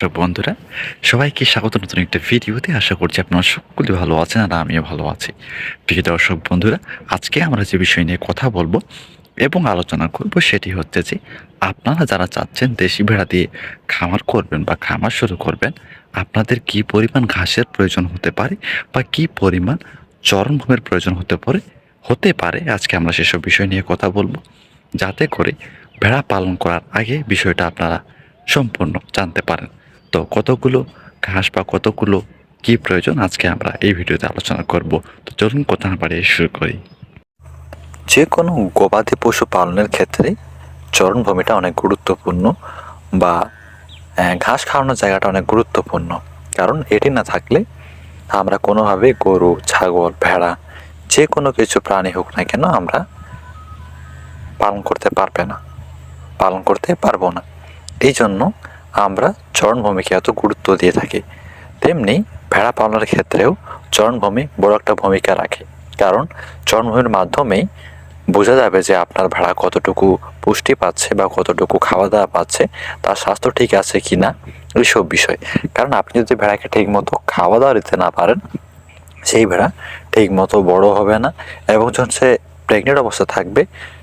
তো বন্ধুরা, সবাইকে স্বাগত। নতুন একটা ভিডিওতে আশা করছি আপনারা সকলে ভালো আছেন আর আমিও ভালো আছি। প্রিয় দর্শক বন্ধুরা, আজকে আমরা যে বিষয় নিয়ে কথা বলব এবং আলোচনা করব সেটি হচ্ছে যে, আপনারা যারা চাচ্ছেন দেশি ভেড়া দিয়ে খামার করবেন বা খামার শুরু করবেন, আপনাদের কি পরিমাণ ঘাসের প্রয়োজন হতে পারে বা কি পরিমাণ চরণভূমির প্রয়োজন হতে পারে হতে পারে? আজকে আমরা সেসব বিষয় নিয়ে কথা বলব। যাতে করে ভেড়া পালন করার আগে বিষয়টা আপনারা সম্পূর্ণ জানতে পারেন। তো কতগুলো ঘাস বা কতগুলো কি প্রয়োজন? আজকে আমরা এই ভিডিওতে আলোচনা করব। তো চলুন কথা না বাড়িয়ে শুরু করি। যে কোনো গবাদি পশু পালনের ক্ষেত্রে চরণভূমিটা অনেক গুরুত্বপূর্ণ বা ঘাস খাওয়ানোর জায়গাটা অনেক গুরুত্বপূর্ণ। কারণ এটি না থাকলে আমরা কোনোভাবে গরু, ছাগল, ভেড়া যে কোনো কিছু প্রাণী হোক না কেন আমরা পালন করতে পারবে না। পালন করতে পারব না। এই জন্য আমরা চরণভূমিকে এত গুরুত্ব দিয়ে থাকি। তেমনি ভেড়া পালনের ক্ষেত্রেও চরণভূমি বড় একটা ভূমিকা রাখে। কারণ চরণভূমির মাধ্যমেই বোঝা যাবে যে আপনার ভেড়া কতটুকু পুষ্টি পাচ্ছে বা কতটুকু খাওয়া দাওয়া পাচ্ছে, তার স্বাস্থ্য ঠিক আছে কি না এইসব বিষয়। কারণ আপনি যদি ভেড়াকে ঠিক মতো খাওয়া দাওয়া দিতে না পারেন, সেই ভেড়া ঠিক মতো বড় হবে না এবং যখন সে প্রেগনেন্ট অবস্থা থাকবে,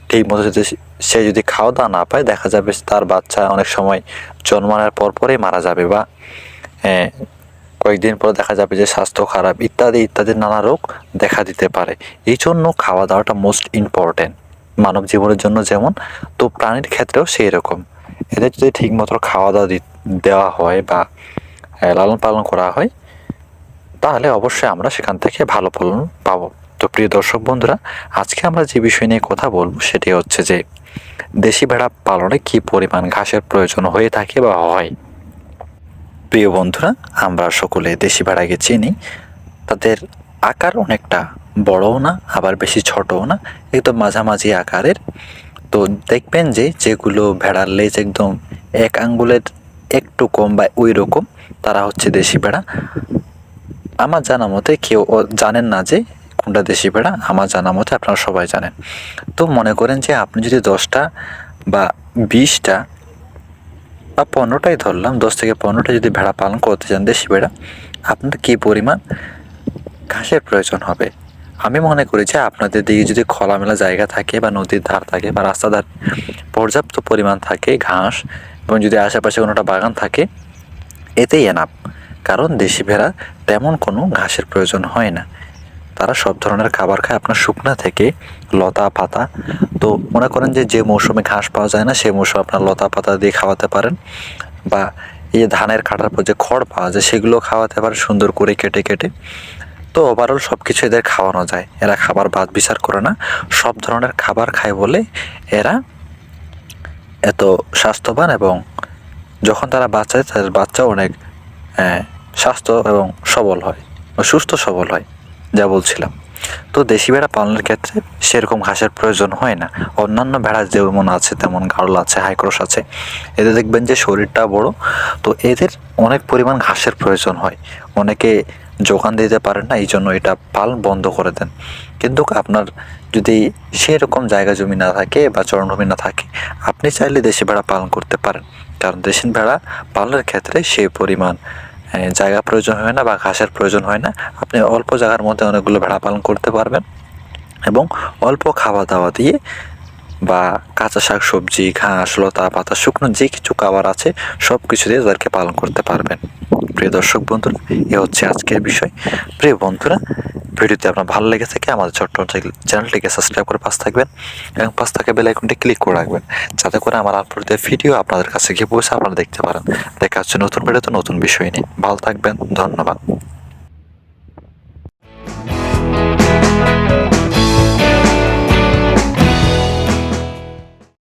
ঠিক মতো যদি সে যদি খাওয়া দাওয়া না পায়, দেখা যাবে তার বাচ্চা অনেক সময় জন্মানোর পর পরেই মারা যাবে বা কয়েকদিন পর দেখা যাবে যে স্বাস্থ্য খারাপ, ইত্যাদি ইত্যাদি নানা রোগ দেখা দিতে পারে। এই জন্য খাওয়া দাওয়াটা মোস্ট ইম্পর্টেন্ট মানব জীবনের জন্য যেমন, তো প্রাণীর ক্ষেত্রেও সেই রকম। এদের যদি ঠিকমতো খাওয়া দাওয়া দেওয়া হয় বা লালন পালন করা হয়, তাহলে অবশ্যই আমরা সেখান থেকে ভালো ফলন পাবো। তো প্রিয় দর্শক বন্ধুরা, আজকে আমরা যে বিষয় নিয়ে কথা বলব সেটি হচ্ছে যে দেশি ভেড়া পালনে কি পরিমাণ ঘাসের প্রয়োজন হয়ে থাকে বা হয়। প্রিয় বন্ধুরা, আমরা সকলে দেশি ভেড়াকে চিনি। তাদের আকার অনেকটা বড়ও না, আবার বেশি ছোটও না, একদম মাঝামাঝি আকারের। তো দেখবেন যে যেগুলো ভেড়ার লেজ একদম এক আঙ্গুলের একটু কম বা ওই রকম, তারা হচ্ছে দেশি ভেড়া। আমার জানা মতে কেউ জানেন না যে কোনটা দেশি ভেড়া? আমার জানা মতে আপনারা সবাই জানেন। তো মনে করেন যে আপনি যদি দশটা বা বিশটা বা পনেরোটাই ধরলাম, দশ থেকে পনেরোটা যদি ভেড়া পালন করতে চান দেশি ভেড়া, আপনার কী পরিমাণ ঘাসের প্রয়োজন হবে? আমি মনে করি যে আপনাদের দিকে যদি খোলামেলা জায়গা থাকে বা নদীর ধার থাকে বা রাস্তার ধার পর্যাপ্ত পরিমাণ থাকে ঘাস এবং যদি আশেপাশে কোনোটা বাগান থাকে, এতেই এনাপ কারণ দেশি ভেড়া তেমন কোনো ঘাসের প্রয়োজন হয় না। তারা সব ধরনের খাবার খায়। আপনার শুকনা থেকে লতা পাতা। তো মনে করেন যে যে মৌসুমে ঘাস পাওয়া যায় না সেই মৌসুমে আপনার লতা পাতা দিয়ে খাওয়াতে পারেন। বা এই যে ধানের কাটার পর যে খড় পাওয়া যায় সেগুলো খাওয়াতে পারে সুন্দর করে কেটে কেটে। তো ওভারঅল সব কিছু এদের খাওয়ানো যায়। এরা খাবার বাদ বিচার করে না। সব ধরনের খাবার খায় বলে এরা এত স্বাস্থ্যবান এবং যখন তারা বাচ্চা হয়, তাদের বাচ্চা অনেক স্বাস্থ্য এবং সবল হয় সুস্থ সবল হয়। যা বলছিলাম। তো দেশি ভেড়া পালনের ক্ষেত্রে সেরকম ঘাসের প্রয়োজন হয় না। অন্যান্য ভেড়া যেমন আছে, তেমন গাড়ল আছে, হাইক্রস আছে, এদের দেখবেন যে শরীরটা বড়, তো এদের অনেক পরিমাণ ঘাসের প্রয়োজন হয়। অনেকে যোগান দিতে পারেন না এই জন্য এটা পালন বন্ধ করে দেন। কিন্তু আপনার যদি সেরকম জায়গা জমি না থাকে বা চরণভূমি না থাকে, আপনি চাইলে দেশি ভেড়া পালন করতে পারেন। কারণ দেশি ভেড়া পালনের ক্ষেত্রে সেই পরিমাণ জায়গা প্রয়োজন হয় না বা ঘাসের প্রয়োজন হয় না। আপনি অল্প জায়গার মধ্যে অনেকগুলো ভেড়া পালন করতে পারবেন এবং অল্প খাওয়া দাওয়া দিয়ে বা কাঁচা শাক, সবজি, ঘাস, লতা, পাতা, শুকনো যে কিছু খাবার আছে সব কিছু দিয়ে তাদেরকে পালন করতে পারবেন। প্রিয় দর্শক বন্ধুরা, এ হচ্ছে আজকের বিষয়। প্রিয় বন্ধুরা ভিডিওতে আপনার ভালো লেগে থাকে, আমাদের ছোট্ট চ্যানেলটিকে সাবস্ক্রাইব করে পাশ থাকবেন এবং পাশ থাকা বেল আইকনটি ক্লিক করে রাখবেন, যাতে করে আমার আপলোড ভিডিও আপনাদের কাছে গিয়ে পৌঁছে আপনারা দেখতে পারেন। দেখা হচ্ছে নতুন ভিডিওতে নতুন বিষয় নিয়ে। ভালো থাকবেন, ধন্যবাদ।